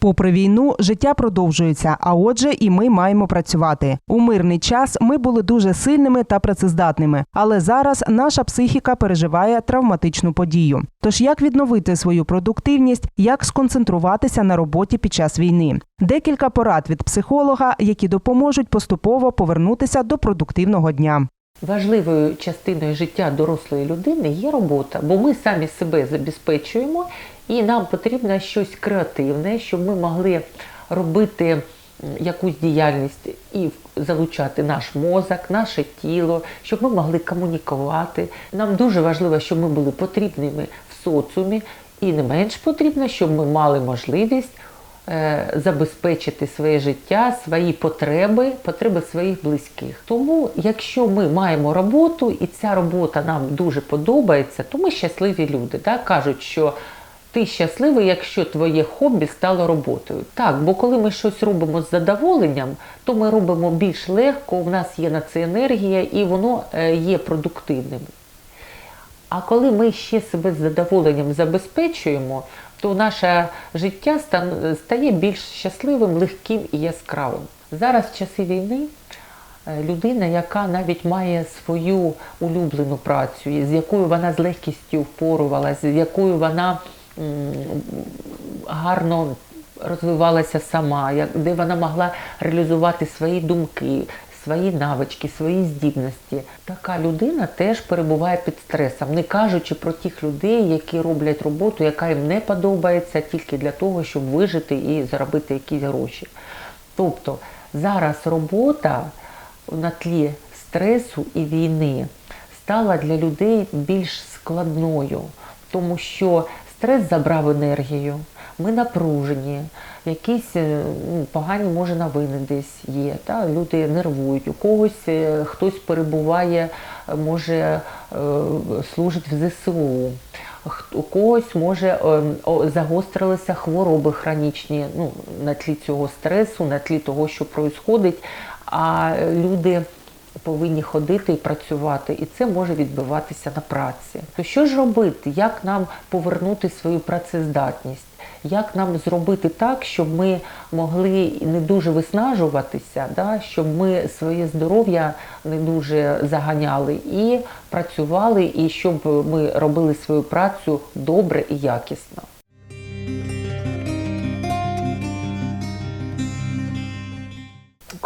Попри війну, життя продовжується, а отже, і ми маємо працювати. У мирний час ми були дуже сильними та працездатними, але зараз наша психіка переживає травматичну подію. Тож як відновити свою продуктивність, як сконцентруватися на роботі під час війни? Декілька порад від психолога, які допоможуть поступово повернутися до продуктивного дня. Важливою частиною життя дорослої людини є робота, бо ми самі себе забезпечуємо, і нам потрібно щось креативне, щоб ми могли робити якусь діяльність і залучати наш мозок, наше тіло, щоб ми могли комунікувати. Нам дуже важливо, щоб ми були потрібними в соціумі, і не менш потрібно, щоб ми мали можливість е, забезпечити своє життя, свої потреби, потреби своїх близьких. Тому, якщо ми маємо роботу і ця робота нам дуже подобається, то ми щасливі люди. Так? Кажуть, що ти щасливий, якщо твоє хобі стало роботою. Так, бо коли ми щось робимо з задоволенням, то ми робимо більш легко, у нас є на це енергія і воно е, є продуктивним. А коли ми ще себе з задоволенням забезпечуємо, то наше життя стає більш щасливим, легким і яскравим. Зараз в часи війни е, людина, яка навіть має свою улюблену працю, з якою вона з легкістю впорувалася, з якою вона гарно розвивалася сама, де вона могла реалізувати свої думки, свої навички, свої здібності. Така людина теж перебуває під стресом, не кажучи про тих людей, які роблять роботу, яка їм не подобається тільки для того, щоб вижити і заробити якісь гроші. Тобто зараз робота на тлі стресу і війни стала для людей більш складною, тому що стрес забрав енергію, ми напружені, якісь е, ну, погані може новини десь є. Та? Люди нервують, у когось е, хтось перебуває, може е, служить в ЗСУ. У когось може загострилися хвороби хронічні ну, на тлі цього стресу, на тлі того, що відбувається, а люди повинні ходити і працювати, і це може відбиватися на праці. То що ж робити? Як нам повернути свою працездатність? Як нам зробити так, щоб ми могли не дуже виснажуватися, да? щоб ми своє здоров'я не дуже заганяли і працювали, і щоб ми робили свою працю добре і якісно.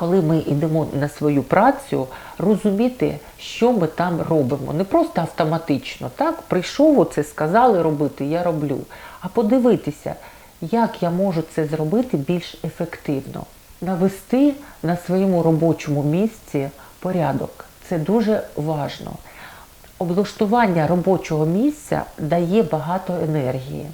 Коли ми йдемо на свою працю, розуміти, що ми там робимо. Не просто автоматично, так, прийшов оце, сказали робити, я роблю. А подивитися, як я можу це зробити більш ефективно. Навести на своєму робочому місці порядок. Це дуже важно. Облаштування робочого місця дає багато енергії.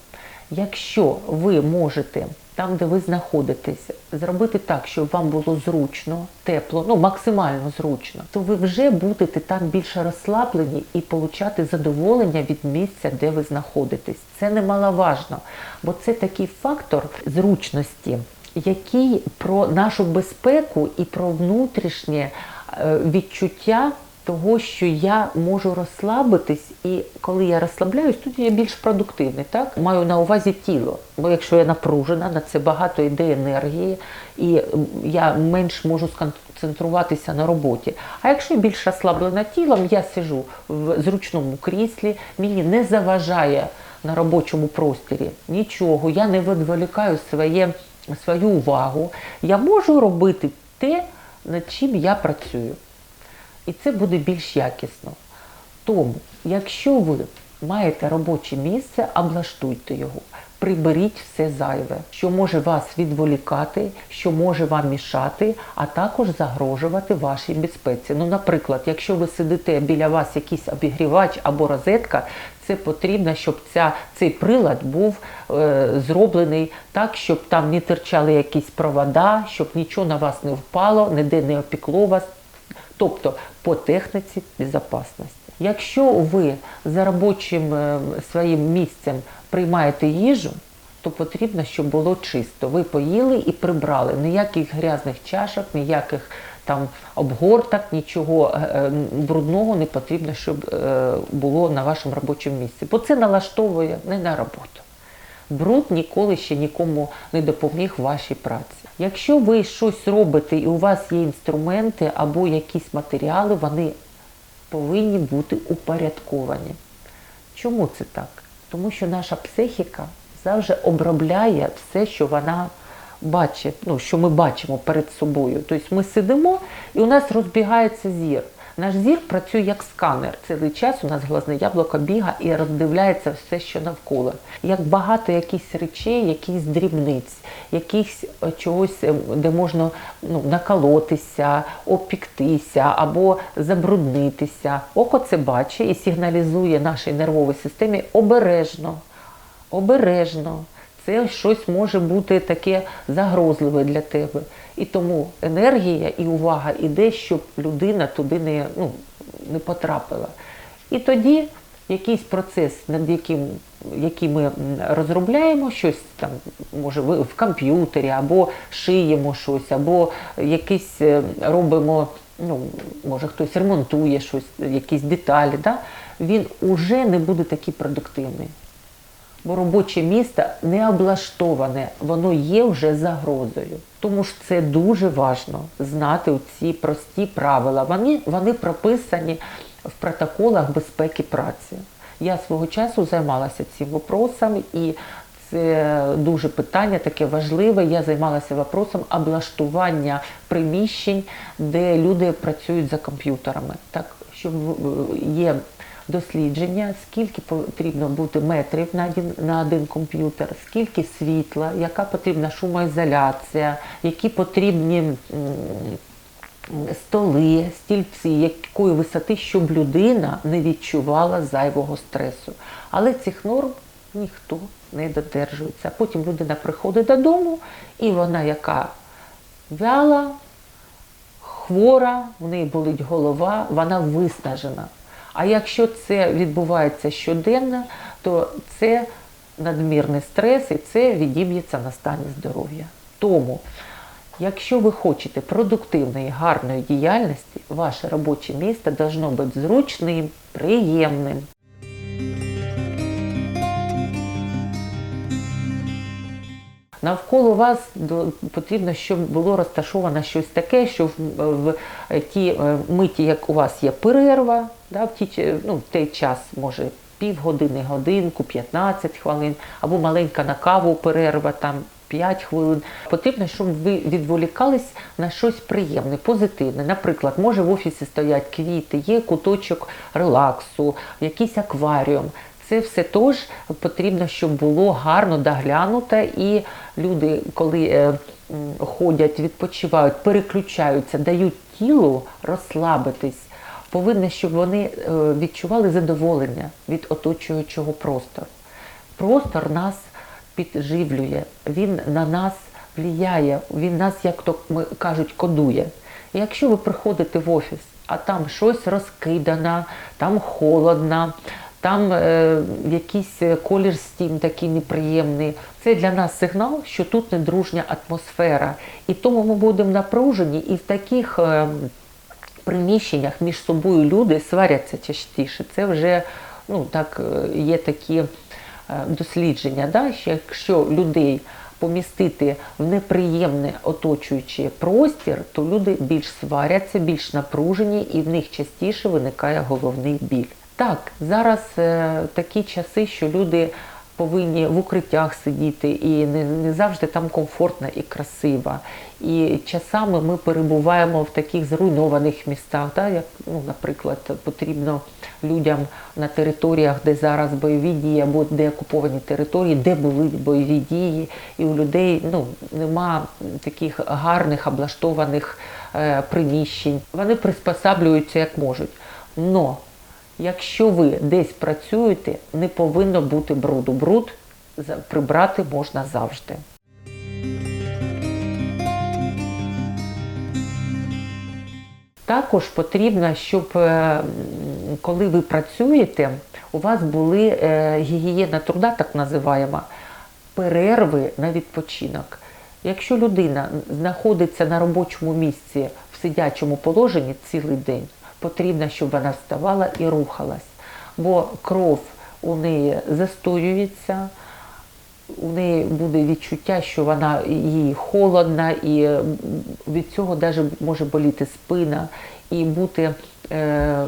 Якщо ви можете там, де ви знаходитесь, зробити так, щоб вам було зручно, тепло, ну максимально зручно, то ви вже будете там більше розслаблені і получати задоволення від місця, де ви знаходитесь. Це немаловажно, бо це такий фактор зручності, який про нашу безпеку і про внутрішнє е, відчуття того, що я можу розслабитись, і коли я розслабляюсь, тоді я більш продуктивний. Так маю на увазі тіло. Бо якщо я напружена, на це багато йде енергії, і я менш можу сконцентруватися на роботі. А якщо я більш розслаблена тілом, я сижу в зручному кріслі, мені не заважає на робочому просторі нічого, я не відволікаю своє, свою увагу. Я можу робити те, над чим я працюю і це буде більш якісно. Тому, якщо ви маєте робоче місце, облаштуйте його, приберіть все зайве, що може вас відволікати, що може вам мішати, а також загрожувати вашій безпеці. Ну, наприклад, якщо ви сидите біля вас якийсь обігрівач або розетка, це потрібно, щоб ця, цей прилад був е, зроблений так, щоб там не терчали якісь провода, щоб нічого на вас не впало, ніде не опікло вас. Тобто по техніці безпечності. Якщо ви за робочим е, своїм місцем приймаєте їжу, то потрібно, щоб було чисто. Ви поїли і прибрали. Ніяких грязних чашок, ніяких там обгорток, нічого е, е, брудного не потрібно, щоб було на вашому робочому місці. Бо це налаштовує не на роботу. Бруд ніколи ще нікому не допоміг вашій праці. Якщо ви щось робите і у вас є інструменти або якісь матеріали, вони повинні бути упорядковані. Чому це так? Тому що наша психіка завжди обробляє все, що вона бачить, ну, що ми бачимо перед собою. Тобто ми сидимо і у нас розбігається зір. Наш зір працює як сканер. Цілий час у нас глазне яблуко бігає і роздивляється все, що навколо. Як багато якихось речей, якихось дрібниць, якихось е, чогось, е, де можна ну, наколотися, опіктися або забруднитися. Око це бачить і сигналізує нашій нервовій системі обережно, обережно. Це щось може бути таке загрозливе для тебе. І тому енергія і увага іде, щоб людина туди не, ну, не потрапила. І тоді якийсь процес, над яким який ми розробляємо, щось там, може, в комп'ютері, або шиємо щось, або якийсь е, робимо, ну, може хтось ремонтує щось, якісь деталі, да? він уже не буде такий продуктивний. Бо робоче місце не облаштоване, воно є вже загрозою. Тому ж це дуже важливо знати ці прості правила. Вони, вони прописані в протоколах безпеки праці. Я свого часу займалася цим вопросом, і це дуже питання таке важливе. Я займалася вопросом облаштування приміщень, де люди працюють за комп'ютерами. Так, щоб е, є дослідження, скільки потрібно бути метрів на один, на один комп'ютер, скільки світла, яка потрібна шумоізоляція, які потрібні столи, стільці, якої висоти, щоб людина не відчувала зайвого стресу. Але цих норм ніхто не додержується. Потім людина приходить додому, і вона, яка вяла, хвора, в неї болить голова, вона виснажена. А якщо це відбувається щоденно, то це надмірний стрес і це відіб'ється на стані здоров'я. Тому, якщо ви хочете продуктивної, гарної діяльності, ваше робоче місце должно бути зручним, приємним. Навколо вас потрібно, щоб було розташовано щось таке, що в, ті е, миті, як у вас є перерва, да, в, ті, ну, в той час може півгодини, годинку, 15 хвилин, або маленька на каву перерва, там 5 хвилин. Потрібно, щоб ви відволікались на щось приємне, позитивне. Наприклад, може в офісі стоять квіти, є куточок релаксу, якийсь акваріум. Це все теж потрібно, щоб було гарно доглянуто, і люди, коли е, ходять, відпочивають, переключаються, дають тілу розслабитись. Повинно, щоб вони е, відчували задоволення від оточуючого простору. Простор нас підживлює, він на нас впливає, він нас, як то кажуть, кодує. Якщо ви приходите в офіс, а там щось розкидано, там холодно, там е, якийсь е, колір стін такий неприємний, це для нас сигнал, що тут недружня атмосфера. І тому ми будемо напружені і в таких. е, приміщеннях між собою люди сваряться частіше. Це вже ну, так, е, є такі е, дослідження, да? що якщо людей помістити в неприємний оточуючий простір, то люди більш сваряться, більш напружені і в них частіше виникає головний біль. Так, зараз е, такі часи, що люди повинні в укриттях сидіти, і не, не завжди там комфортно і красиво. І часами ми перебуваємо в таких зруйнованих містах, да, як, ну, наприклад, потрібно людям на територіях, де зараз бойові дії, або де окуповані території, де були бойові дії, і у людей ну, нема таких гарних облаштованих е, приміщень. Вони приспосаблюються як можуть. Но Якщо ви десь працюєте, не повинно бути бруду. Бруд прибрати можна завжди. Також потрібно, щоб е, коли ви працюєте, у вас були е, гігієна труда, так називаємо, перерви на відпочинок. Якщо людина знаходиться на робочому місці в сидячому положенні цілий день, потрібно, щоб вона вставала і рухалась, бо кров у неї застоюється, у неї буде відчуття, що вона їй холодна, і від цього навіть може боліти спина і бути е,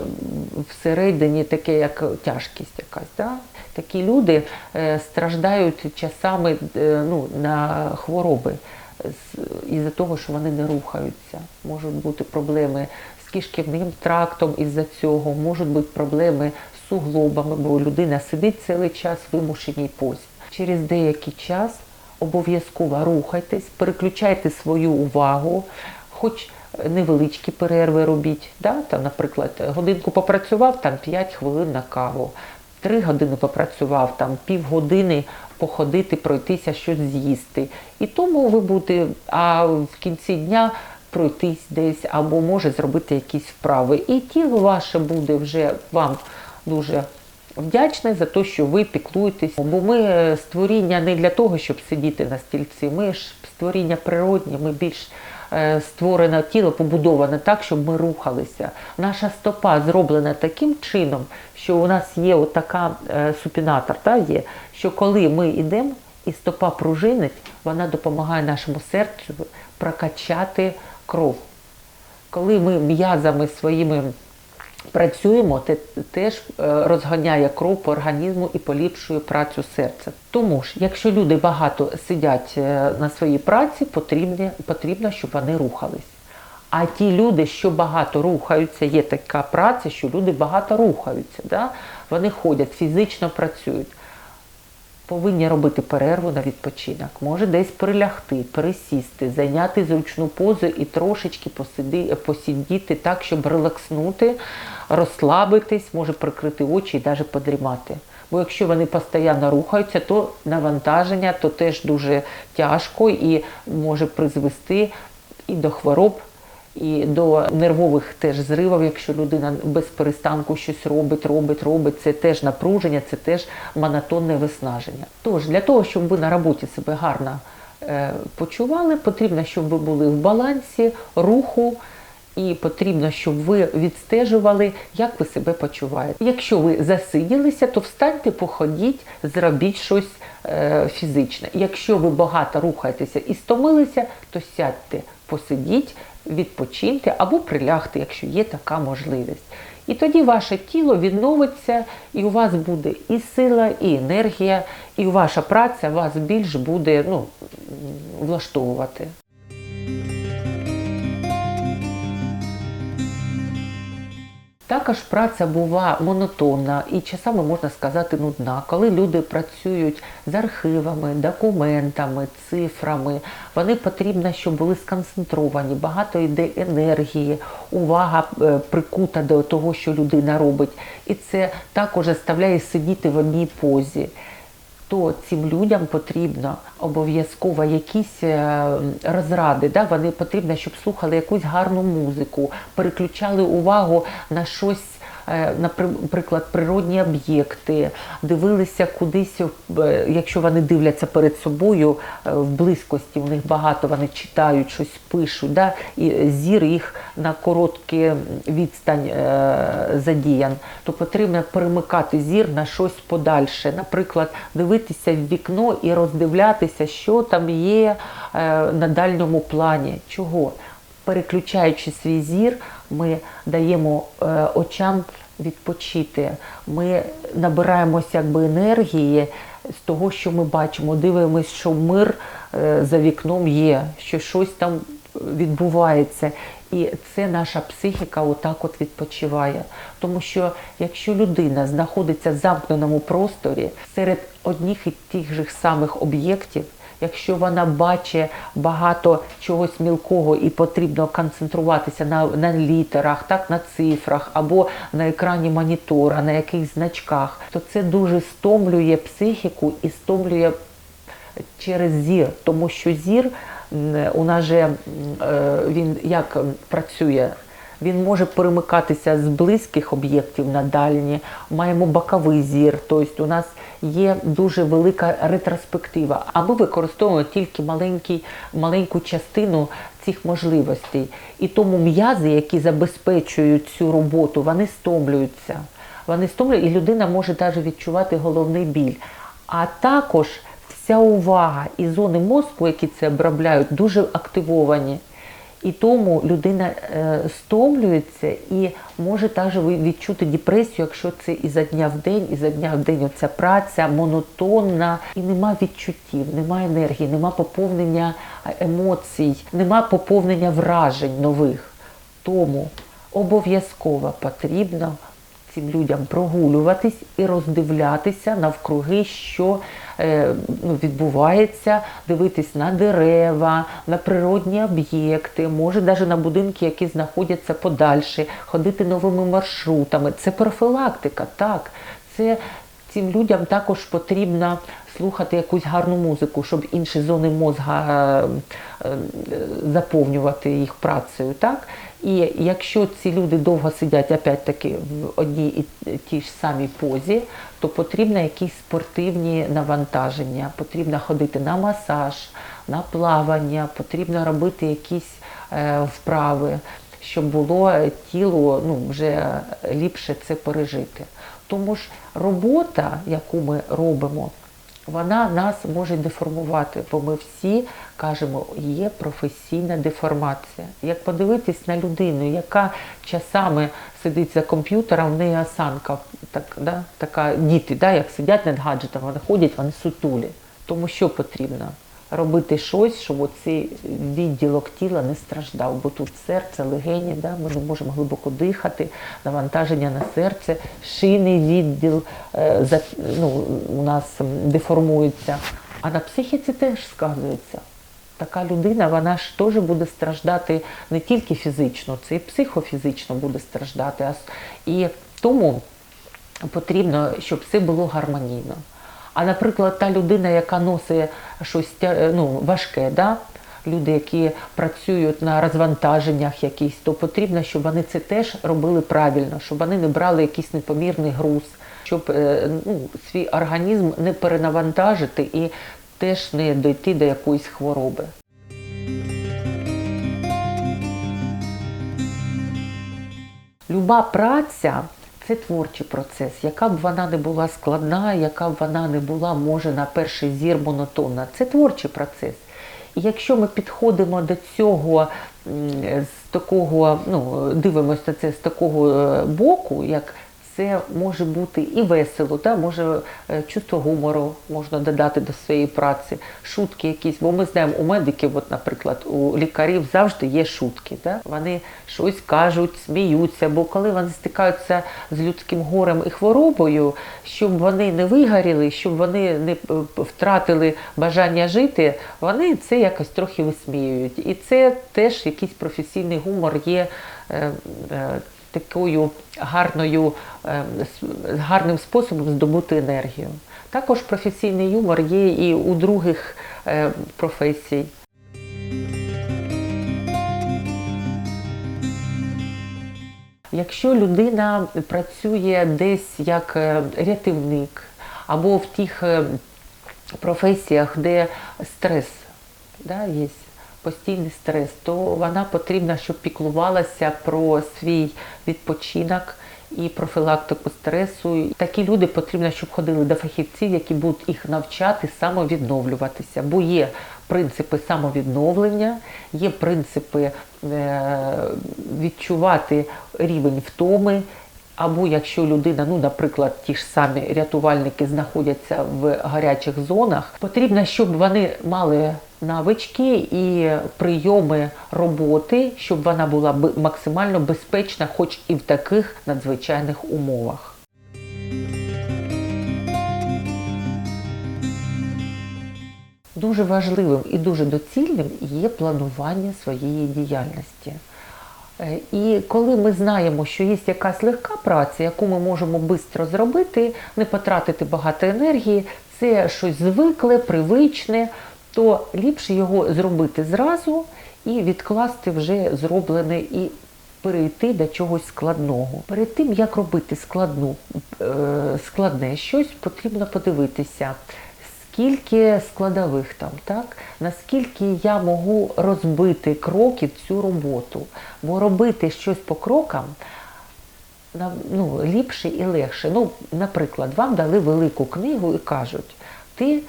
всередині таке, як тяжкість якась. Да? Такі люди е, страждають часами е, ну, на хвороби із-за того, що вони не рухаються. Можуть бути проблеми з кишківним трактом із-за цього, можуть бути проблеми з суглобами, бо людина сидить цілий час в вимушеній позі. Через деякий час обов'язково рухайтесь, переключайте свою увагу, хоч невеличкі перерви робіть. Да? Там, наприклад, годинку попрацював, там 5 хвилин на каву, 3 години попрацював, там півгодини походити, пройтися, щось з'їсти. І тому ви будете, а в кінці дня пройтись десь або може зробити якісь вправи. І тіло ваше буде вже вам дуже вдячне за те, що ви піклуєтесь. Бо ми е, створіння не для того, щоб сидіти на стільці. Ми ж створіння природні, ми більш е, створене тіло побудоване так, щоб ми рухалися. Наша стопа зроблена таким чином, що у нас є отака е, супінатор, та, є, що коли ми йдемо і стопа пружинить, вона допомагає нашому серцю прокачати кров. Коли ми м'язами своїми працюємо, це теж е, розганяє кров по організму і поліпшує працю серця. Тому ж, якщо люди багато сидять е, на своїй праці, потрібно, потрібно, щоб вони рухались. А ті люди, що багато рухаються, є така праця, що люди багато рухаються. Да? Вони ходять, фізично працюють повинні робити перерву на відпочинок. Може десь прилягти, пересісти, зайняти зручну позу і трошечки посиди, посидіти так, щоб релакснути, розслабитись, може прикрити очі і навіть подрімати. Бо якщо вони постійно рухаються, то навантаження то теж дуже тяжко і може призвести і до хвороб, і до нервових теж зривів, якщо людина без перестанку щось робить, робить, робить, це теж напруження, це теж монотонне виснаження. Тож для того, щоб ви на роботі себе гарно е, почували, потрібно, щоб ви були в балансі руху. І потрібно, щоб ви відстежували, як ви себе почуваєте. Якщо ви засиділися, то встаньте, походіть, зробіть щось е, фізичне. Якщо ви багато рухаєтеся і стомилися, то сядьте, посидіть, відпочиньте або прилягти, якщо є така можливість. І тоді ваше тіло відновиться, і у вас буде і сила, і енергія, і ваша праця вас більш буде ну, влаштовувати. Також праця була монотонна і часами можна сказати нудна, коли люди працюють з архивами, документами, цифрами. Вони потрібно, щоб були сконцентровані, багато йде енергії, увага е, прикута до того, що людина робить. І це також заставляє сидіти в одній позі то цим людям потрібно обов'язково якісь е, розради. Да? Вони потрібно, щоб слухали якусь гарну музику, переключали увагу на щось. Е, Наприклад, природні об'єкти, дивилися кудись, е, якщо вони дивляться перед собою е, в близькості, у них багато вони читають, щось пишуть, да? і зір їх на коротку відстань задіян, то потрібно перемикати зір на щось подальше. Наприклад, дивитися в вікно і роздивлятися, що там є на дальньому плані. Чого? Переключаючи свій зір, ми даємо очам відпочити. Ми набираємося якби енергії з того, що ми бачимо. Дивимося, що мир е, за вікном є, що щось там відбувається. І це наша психіка отак от відпочиває. Тому що якщо людина знаходиться в замкненому просторі серед одних і тих же самих об'єктів, якщо вона бачить багато чогось мілкого і потрібно концентруватися на, на літерах, так, на цифрах або на екрані монітора, на якихось значках, то це дуже стомлює психіку і стомлює через зір, тому що зір у нас же е, він як працює. Він може перемикатися з близьких об'єктів на дальні, маємо боковий зір, тобто у нас є дуже велика ретроспектива. А ми використовуємо тільки маленький, маленьку частину цих можливостей. І тому м'язи, які забезпечують цю роботу, вони стомлюються. Вони стомлюють, і людина може навіть відчувати головний біль. А також вся увага і зони мозку, які це обробляють, дуже активовані. І тому людина е, стомлюється і може також відчути депресію, якщо це ізо дня в день, ізо дня в день оця праця монотонна, і нема відчуттів, нема енергії, нема поповнення е, емоцій, нема поповнення вражень нових. Тому обов'язково потрібно цим людям прогулюватись і роздивлятися навкруги, що відбувається, дивитись на дерева, на природні об'єкти, може навіть на будинки, які знаходяться подальше, ходити новими маршрутами. Це профілактика, так. Це цим людям також потрібно слухати якусь гарну музику, щоб інші зони мозга е, е, заповнювати їх працею. Так? І якщо ці люди довго сидять опять-таки в одній і тій ж самій позі, то потрібно якісь спортивні навантаження, потрібно ходити на масаж, на плавання, потрібно робити якісь е, вправи, щоб було тіло ну, вже ліпше це пережити. Тому ж робота, яку ми робимо, вона нас може деформувати, бо ми всі кажемо, є професійна деформація. Як подивитись на людину, яка часами сидить за комп'ютером, в неї осанка, так, да, така діти, да, як сидять над гаджетом, вони ходять, вони сутулі. Тому що потрібно? Робити щось, щоб оцей відділок тіла не страждав, бо тут серце, легені, да, ми не можемо глибоко дихати, навантаження на серце, шийний відділ е, ну, у нас деформується. А на психіці теж сказується. Така людина, вона ж теж буде страждати не тільки фізично, це і психофізично буде страждати. І тому потрібно, щоб все було гармонійно. А, наприклад, та людина, яка носить щось ну, важке, да? люди, які працюють на розвантаженнях якісь, то потрібно, щоб вони це теж робили правильно, щоб вони не брали якийсь непомірний груз, щоб е, ну, свій організм не перенавантажити і теж не дойти до якоїсь хвороби. Люба праця це творчий процес, яка б вона не була складна, яка б вона не була, може, на перший зір монотонна. Це творчий процес. І якщо ми підходимо до цього з такого, ну, дивимося на це з такого е, боку, як це може бути і весело, да? може е, чувство гумору можна додати до своєї праці, шутки якісь. Бо ми знаємо, у медиків, от, наприклад, у лікарів завжди є шутки. Да? Вони щось кажуть, сміються, бо коли вони стикаються з людським горем і хворобою, щоб вони не вигоріли, щоб вони не е, втратили бажання жити, вони це якось трохи висміюють. І це теж якийсь професійний гумор є. Такою гарною, е, гарним способом здобути енергію. Також професійний юмор є і у других е, професій. Якщо людина працює десь як е, рятівник або в тих професіях, де стрес да, є, постійний стрес, то вона потрібна, щоб піклувалася про свій відпочинок і профілактику стресу. Такі люди потрібно, щоб ходили до фахівців, які будуть їх навчати самовідновлюватися, бо є принципи самовідновлення, є принципи е, відчувати рівень втоми. Або якщо людина, ну, наприклад, ті ж самі рятувальники знаходяться в гарячих зонах, потрібно, щоб вони мали навички і прийоми роботи, щоб вона була максимально безпечна, хоч і в таких надзвичайних умовах. Дуже важливим і дуже доцільним є планування своєї діяльності. Е, І коли ми знаємо, що є якась легка праця, яку ми можемо швидко зробити, не потратити багато енергії, це щось звикле, привичне, то ліпше його зробити зразу і відкласти вже зроблене і перейти до чогось складного. Перед тим, як робити складну, е, складне щось, потрібно подивитися, скільки складових там, так? наскільки я можу розбити кроки в цю роботу. Бо робити щось по крокам ну, ліпше і легше. Ну, наприклад, вам дали велику книгу і кажуть, ти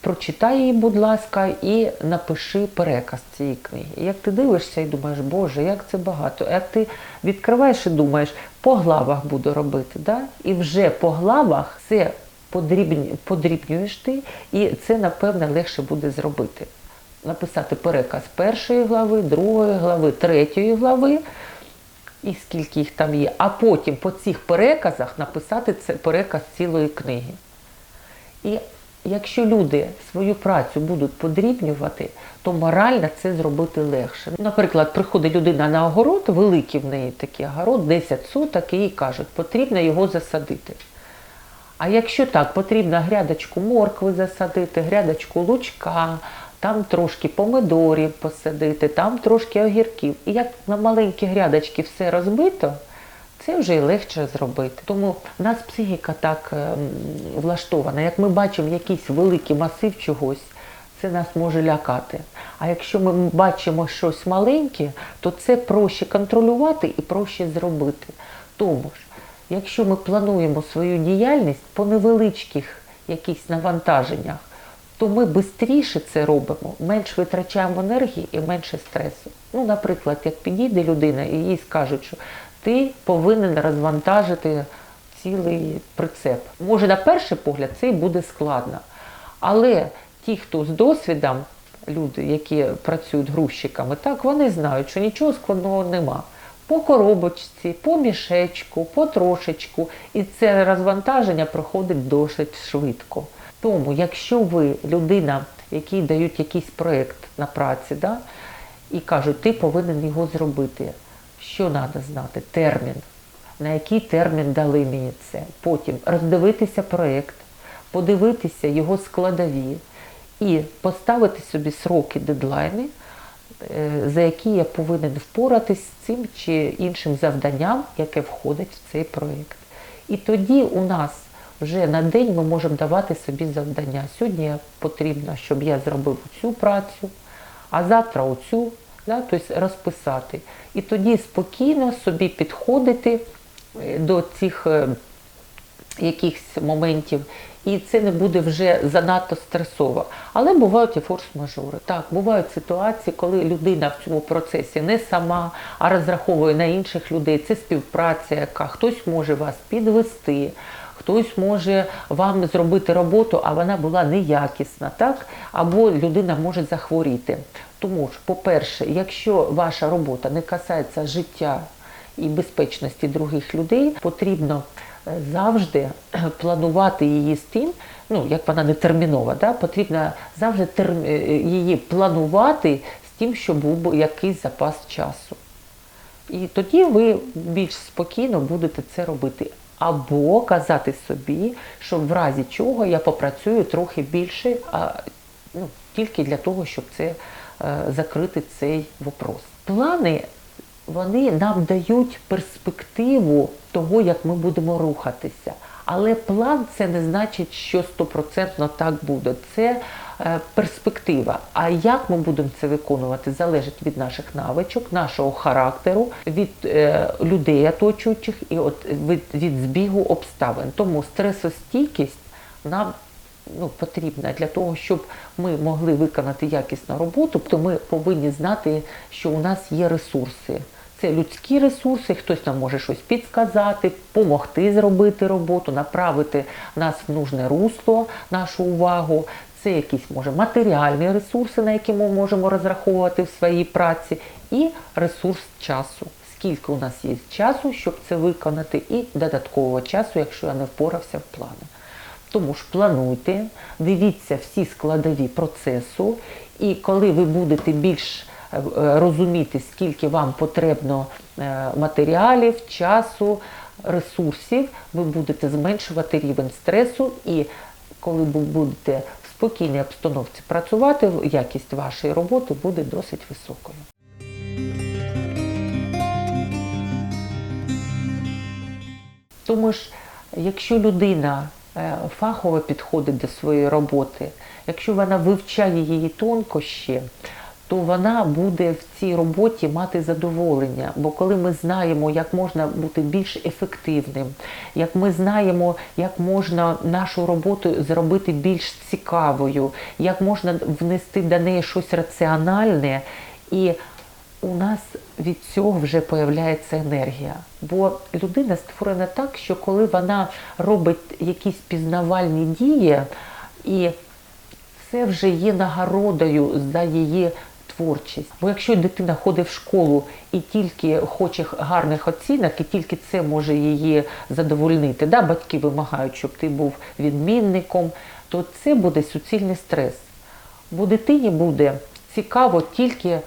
прочитай її, будь ласка, і напиши переказ цієї книги. І Як ти дивишся і думаєш, Боже, як це багато. Як ти відкриваєш і думаєш, по главах буду робити. Да? І вже по главах це подрібні- подрібнюєш ти, і це, напевне, легше буде зробити. Написати переказ першої глави, другої глави, третьої глави, і скільки їх там є, а потім по цих переказах написати це переказ цілої книги. І якщо люди свою працю будуть подрібнювати, то морально це зробити легше. Наприклад, приходить людина на огород, великий в неї такий огород, 10 соток, і їй кажуть, потрібно його засадити. А якщо так, потрібно грядочку моркви засадити, грядочку лучка, там трошки помидорів посадити, там трошки огірків. І як на маленькі грядочки все розбито, це вже і легше зробити. Тому в нас психіка так ем, влаштована. Як ми бачимо якийсь великий масив чогось, це нас може лякати. А якщо ми бачимо щось маленьке, то це проще контролювати і проще зробити. Тому ж, якщо ми плануємо свою діяльність по невеличких якихось навантаженнях, то ми швидше це робимо, менш витрачаємо енергії і менше стресу. Ну, наприклад, як підійде людина і їй скажуть, що ти повинен розвантажити цілий прицеп. Може, на перший погляд це і буде складно. Але ті, хто з досвідом, люди, які працюють грузчиками, так вони знають, що нічого складного нема. По коробочці, по мішечку, по трошечку. І це розвантаження проходить досить швидко. Тому, якщо ви людина, якій дають якийсь проєкт на праці, да, і кажуть, ти повинен його зробити. Що треба знати? Термін. На який термін дали мені це? Потім роздивитися проєкт, подивитися його складові і поставити собі сроки, дедлайни, е, за які я повинен впоратись з цим чи іншим завданням, яке входить в цей проєкт. І тоді у нас вже на день ми можемо давати собі завдання. Сьогодні потрібно, щоб я зробив цю працю, а завтра оцю, да, тобто розписати. І тоді спокійно собі підходити е, до цих е, якихось моментів, і це не буде вже занадто стресово. Але бувають і форс-мажори. Так, бувають ситуації, коли людина в цьому процесі не сама, а розраховує на інших людей. Це співпраця, яка хтось може вас підвести. Хтось може вам зробити роботу, а вона була неякісна, так? Або людина може захворіти. Тому ж, по-перше, якщо ваша робота не касається життя і безпечності других людей, потрібно е, завжди е, планувати її з тим, ну як вона не термінова, да? потрібно завжди терм... е, її планувати з тим, щоб був якийсь запас часу. І тоді ви більш спокійно будете це робити. Або казати собі, що в разі чого я попрацюю трохи більше, а ну, тільки для того, щоб це е, закрити цей вопрос. Плани вони нам дають перспективу того, як ми будемо рухатися. Але план це не значить, що стопроцентно так буде. Це перспектива. А як ми будемо це виконувати, залежить від наших навичок, нашого характеру, від е, людей оточуючих і от від, від збігу обставин. Тому стресостійкість нам ну, потрібна для того, щоб ми могли виконати якісну роботу, то ми повинні знати, що у нас є ресурси. Це людські ресурси, хтось нам може щось підсказати, допомогти зробити роботу, направити нас в нужне русло, нашу увагу. Це якісь може матеріальні ресурси, на які ми можемо розраховувати в своїй праці, і ресурс часу. Скільки у нас є часу, щоб це виконати, і додаткового часу, якщо я не впорався в плани. Тому ж плануйте, дивіться всі складові процесу, і коли ви будете більш е, е, розуміти, скільки вам потрібно е, матеріалів, часу, ресурсів, ви будете зменшувати рівень стресу, і коли ви будете спокійній обстановці працювати, якість вашої роботи буде досить високою. Тому ж, якщо людина е, фахово підходить до своєї роботи, якщо вона вивчає її тонкощі, то вона буде в цій роботі мати задоволення. Бо коли ми знаємо, як можна бути більш ефективним, як ми знаємо, як можна нашу роботу зробити більш цікавою, як можна внести до неї щось раціональне, і у нас від цього вже появляється енергія. Бо людина створена так, що коли вона робить якісь пізнавальні дії, і це вже є нагородою за її творчість. Бо якщо дитина ходить в школу і тільки хоче гарних оцінок, і тільки це може її задовольнити, да, батьки вимагають, щоб ти був відмінником, то це буде суцільний стрес. Бо дитині буде цікаво тільки е,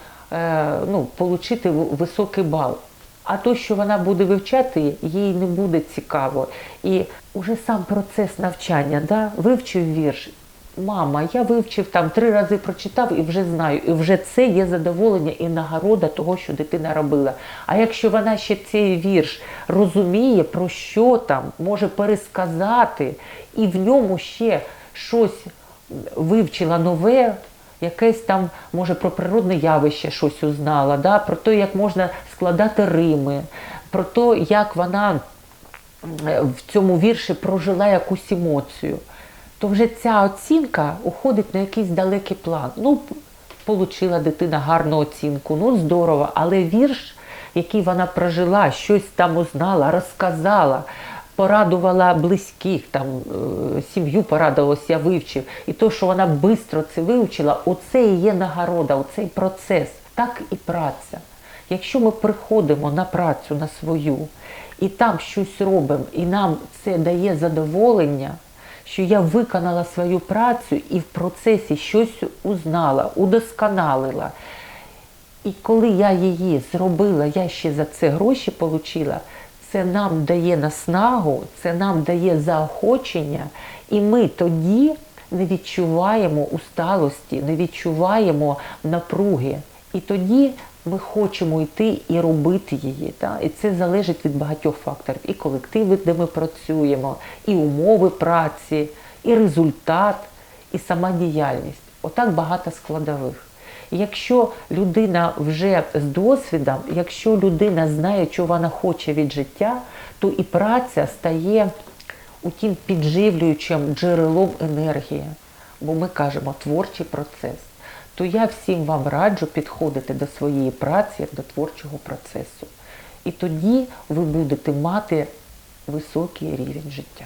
ну, отримати високий бал. А то, що вона буде вивчати, їй не буде цікаво. І вже сам процес навчання, да, вивчив вірш. Мама, я вивчив там три рази прочитав і вже знаю. І вже це є задоволення і нагорода того, що дитина робила. А якщо вона ще цей вірш розуміє, про що там, може пересказати, і в ньому ще щось вивчила нове, якесь там, може, про природне явище щось узнала, да? про те, як можна складати рими, про те, як вона в цьому вірші прожила якусь емоцію, то вже ця оцінка уходить на якийсь далекий план. Ну, Получила дитина гарну оцінку, ну здорово, але вірш, який вона прожила, щось там узнала, розказала, порадувала близьких, там е, сім'ю порадувалась, я вивчив. І то, що вона швидко це вивчила, оце і є нагорода, оцей процес, так і праця. Якщо ми приходимо на працю на свою і там щось робимо, і нам це дає задоволення, що я виконала свою працю і в процесі щось узнала, удосконалила. І коли я її зробила, я ще за це гроші отримала, це нам дає наснагу, це нам дає заохочення, і ми тоді не відчуваємо усталості, не відчуваємо напруги. І тоді ми хочемо йти і робити її. Та? І це залежить від багатьох факторів. І колективи, де ми працюємо, і умови праці, і результат, і сама діяльність. Отак багато складових. Якщо людина вже з досвідом, якщо людина знає, що вона хоче від життя, то і праця стає у тим підживлюючим джерелом енергії. Бо ми кажемо творчий процес. То я всім вам раджу підходити до своєї праці як до творчого процесу. І тоді ви будете мати високий рівень життя.